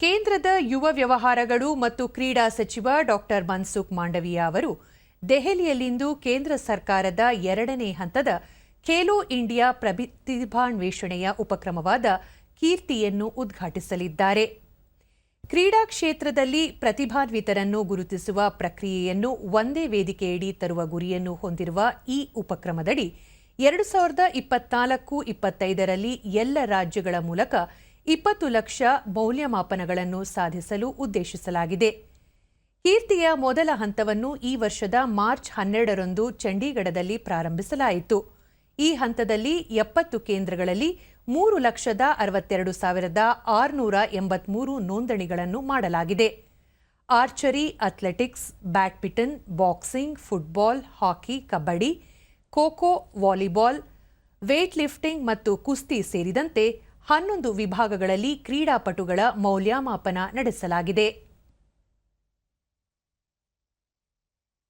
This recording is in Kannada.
ಕೇಂದ್ರದ ಯುವ ವ್ಯವಹಾರಗಳು ಮತ್ತು ಕ್ರೀಡಾ ಸಚಿವ ಡಾಕ್ಟರ್ ಮನ್ಸುಖ್ ಮಾಂಡವೀಯ ಅವರು ದೆಹಲಿಯಲ್ಲಿಂದು ಕೇಂದ್ರ ಸರ್ಕಾರದ ಎರಡನೇ ಹಂತದ ಖೇಲೋ ಇಂಡಿಯಾ ಪ್ರತಿಭಾನ್ವೇಷಣೆಯ ಉಪಕ್ರಮವಾದ ಕೀರ್ತಿಯನ್ನು ಉದ್ಘಾಟಿಸಲಿದ್ದಾರೆ. ಕ್ರೀಡಾ ಕ್ಷೇತ್ರದಲ್ಲಿ ಪ್ರತಿಭಾನ್ವಿತರನ್ನು ಗುರುತಿಸುವ ಪ್ರಕ್ರಿಯೆಯನ್ನು ಒಂದೇ ವೇದಿಕೆಯಡಿ ತರುವ ಗುರಿಯನ್ನು ಹೊಂದಿರುವ ಈ ಉಪಕ್ರಮದಡಿ ಎರಡು ಸಾವಿರದ ಇಪ್ಪತ್ನಾಲ್ಕು ಇಪ್ಪತ್ತೈದರಲ್ಲಿ ಎಲ್ಲ ರಾಜ್ಯಗಳ ಮೂಲಕ ಇಪ್ಪತ್ತು ಲಕ್ಷ ಮೌಲ್ಯಮಾಪನಗಳನ್ನು ಸಾಧಿಸಲು ಉದ್ದೇಶಿಸಲಾಗಿದೆ. ಕೀರ್ತಿಯ ಮೊದಲ ಹಂತವನ್ನು ಈ ವರ್ಷದ ಮಾರ್ಚ್ ಹನ್ನೆರಡರಂದು ಚಂಡೀಗಢದಲ್ಲಿ ಪ್ರಾರಂಭಿಸಲಾಯಿತು. ಈ ಹಂತದಲ್ಲಿ ಎಪ್ಪತ್ತು ಕೇಂದ್ರಗಳಲ್ಲಿ ಮೂರು ಲಕ್ಷದ ಅರವತ್ತೆರಡು ಸಾವಿರದ ಆರುನೂರ ಎಂಬತ್ಮೂರು ನೋಂದಣಿಗಳನ್ನು ಮಾಡಲಾಗಿದೆ. Archery, athletics, badminton, boxing, football, hockey, kabaddi kho kho volleyball, weight lifting ಮತ್ತು ಕುಸ್ತಿ ಸೇರಿದಂತೆ ಹನ್ನೊಂದು ವಿಭಾಗಗಳಲ್ಲಿ ಕ್ರೀಡಾಪಟುಗಳ ಮೌಲ್ಯಮಾಪನ ನಡೆಸಲಾಗಿದೆ.